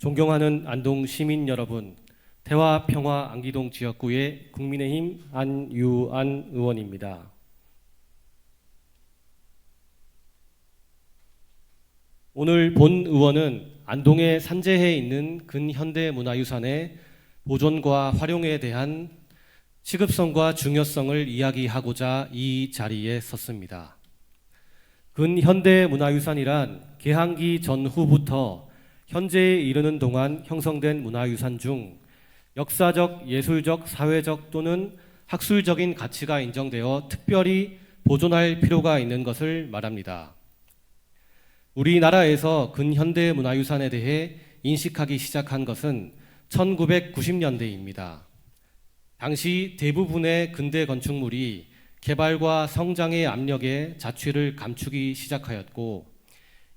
존경하는 안동 시민 여러분, 대화 평화 안기동 지역구의 국민의힘 안유안 의원입니다. 오늘 본 의원은 안동의 산재해에 있는 근현대 문화유산의 보존과 활용에 대한 시급성과 중요성을 이야기하고자 이 자리에 섰습니다. 근현대 문화유산이란 개항기 전후부터 현재에 이르는 동안 형성된 문화유산 중 역사적, 예술적, 사회적 또는 학술적인 가치가 인정되어 특별히 보존할 필요가 있는 것을 말합니다. 우리나라에서 근현대 문화유산에 대해 인식하기 시작한 것은 1990년대입니다. 당시 대부분의 근대 건축물이 개발과 성장의 압력에 자취를 감추기 시작하였고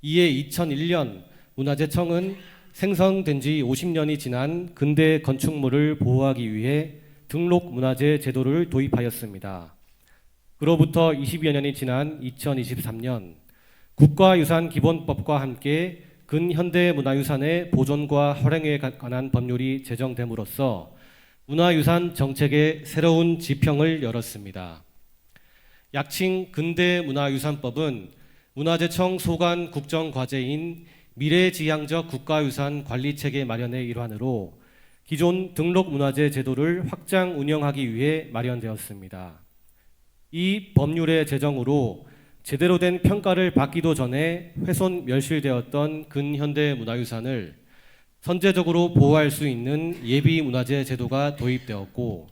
이에 2001년 문화재청은 생성된 지 50년이 지난 근대 건축물을 보호하기 위해 등록 문화재 제도를 도입하였습니다. 그로부터 20여 년이 지난 2023년 국가유산 기본법과 함께 근현대 문화유산의 보존과 활용에 관한 법률이 제정됨으로써 문화유산 정책의 새로운 지평을 열었습니다. 약칭 근대 문화유산법은 문화재청 소관 국정과제인 미래지향적 국가유산 관리체계 마련의 일환으로 기존 등록문화재 제도를 확장 운영하기 위해 마련되었습니다. 이 법률의 제정으로 제대로 된 평가를 받기도 전에 훼손 멸실되었던 근현대 문화유산을 선제적으로 보호할 수 있는 예비 문화재 제도가 도입되었고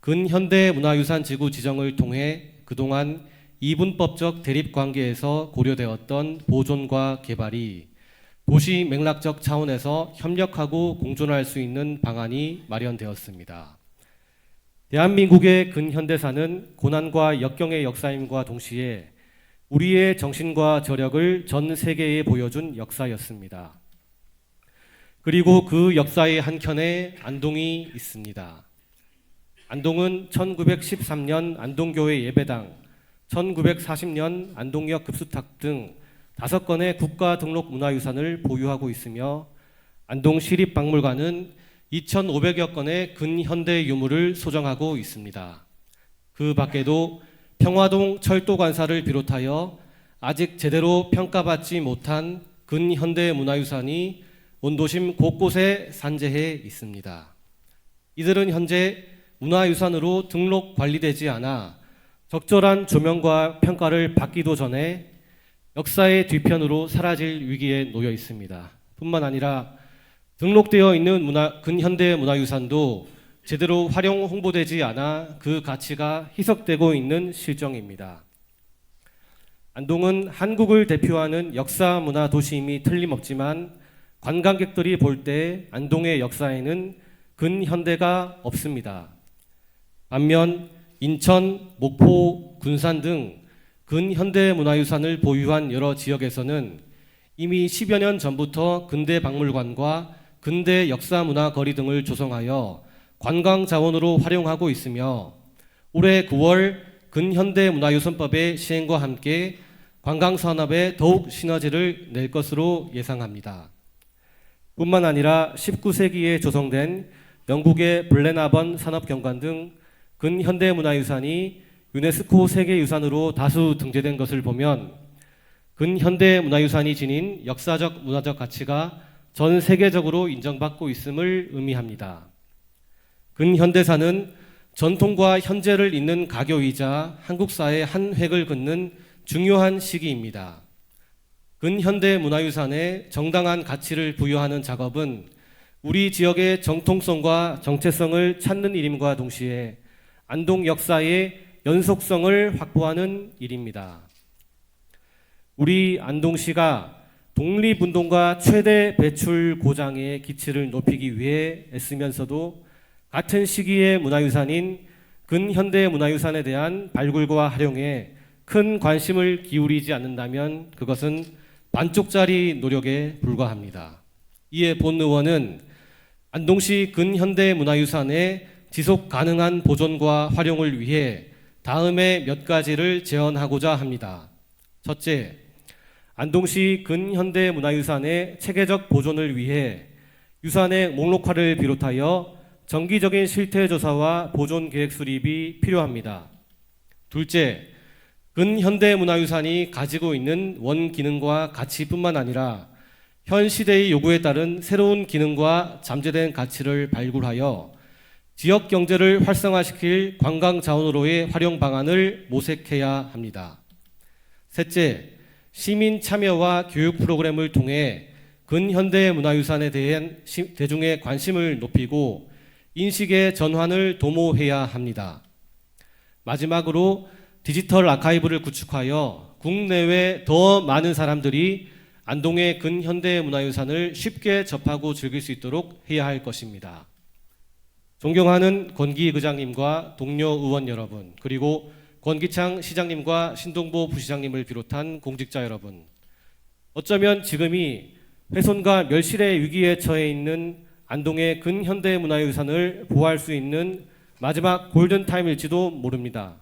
근현대 문화유산 지구 지정을 통해 그동안 이분법적 대립 관계에서 고려되었던 보존과 개발이 도시 맥락적 차원에서 협력하고 공존할 수 있는 방안이 마련되었습니다. 대한민국의 근현대사는 고난과 역경의 역사임과 동시에 우리의 정신과 저력을 전 세계에 보여준 역사였습니다. 그리고 그 역사의 한켠에 안동이 있습니다. 안동은 1913년 안동교회 예배당, 1940년 안동역 급수탁 등 다섯 건의 국가 등록 문화유산을 보유하고 있으며 안동 시립박물관은 2,500여 건의 근현대 유물을 소장하고 있습니다. 그 밖에도 평화동 철도관사를 비롯하여 아직 제대로 평가받지 못한 근현대 문화유산이 원도심 곳곳에 산재해 있습니다. 이들은 현재 문화유산으로 등록 관리되지 않아 적절한 조명과 평가를 받기도 전에 역사의 뒤편으로 사라질 위기에 놓여 있습니다. 뿐만 아니라 등록되어 있는 문화, 근현대 문화유산도 제대로 활용 홍보되지 않아 그 가치가 희석되고 있는 실정입니다. 안동은 한국을 대표하는 역사 문화 도시임이 틀림없지만 관광객들이 볼 때 안동의 역사에는 근현대가 없습니다. 반면 인천, 목포, 군산 등 근현대 문화유산을 보유한 여러 지역에서는 이미 10여 년 전부터 근대 박물관과 근대 역사 문화 거리 등을 조성하여 관광 자원으로 활용하고 있으며 올해 9월 근현대 문화유산법의 시행과 함께 관광 산업에 더욱 시너지를 낼 것으로 예상합니다. 뿐만 아니라 19세기에 조성된 영국의 블레나번 산업경관 등 근현대 문화유산이 유네스코 세계유산으로 다수 등재된 것을 보면 근현대 문화유산이 지닌 역사적 문화적 가치가 전 세계적으로 인정받고 있음을 의미합니다. 근현대사는 전통과 현재를 잇는 가교이자 한국사의 한 획을 긋는 중요한 시기입니다. 근현대 문화유산에 정당한 가치를 부여하는 작업은 우리 지역의 정통성과 정체성을 찾는 일임과 동시에 안동 역사의 연속성을 확보하는 일입니다. 우리 안동시가 독립운동가 최대 배출 고장의 기치를 높이기 위해 애쓰면서도 같은 시기의 문화유산인 근현대 문화유산에 대한 발굴과 활용에 큰 관심을 기울이지 않는다면 그것은 반쪽짜리 노력에 불과합니다. 이에 본 의원은 안동시 근현대 문화유산의 지속 가능한 보존과 활용을 위해 다음에 몇 가지를 제언하고자 합니다. 첫째, 안동시 근현대 문화유산의 체계적 보존을 위해 유산의 목록화를 비롯하여 정기적인 실태 조사와 보존 계획 수립이 필요합니다. 둘째, 근현대 문화유산이 가지고 있는 원 기능과 가치뿐만 아니라 현 시대의 요구에 따른 새로운 기능과 잠재된 가치를 발굴하여 지역 경제를 활성화시킬 관광 자원으로의 활용 방안을 모색해야 합니다. 셋째, 시민 참여와 교육 프로그램을 통해 근현대 문화유산에 대한 시- 대중의 관심을 높이고 인식의 전환을 도모해야 합니다. 마지막으로 디지털 아카이브를 구축하여 국내외 더 많은 사람들이 안동의 근현대 문화유산을 쉽게 접하고 즐길 수 있도록 해야 할 것입니다. 존경하는 권기 의장님과 동료 의원 여러분, 그리고 권기창 시장님과 신동보 부시장님을 비롯한 공직자 여러분, 어쩌면 지금이 훼손과 멸실의 위기에 처해 있는 안동의 근현대 문화유산을 보호할 수 있는 마지막 골든타임일지도 모릅니다.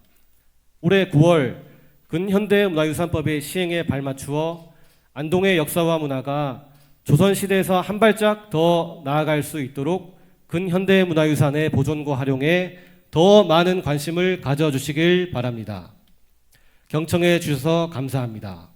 올해 9월 근현대 문화유산법의 시행에 발맞추어 안동의 역사와 문화가 조선시대에서 한 발짝 더 나아갈 수 있도록 근현대 문화유산의 보존과 활용에 더 많은 관심을 가져주시길 바랍니다. 경청해 주셔서 감사합니다.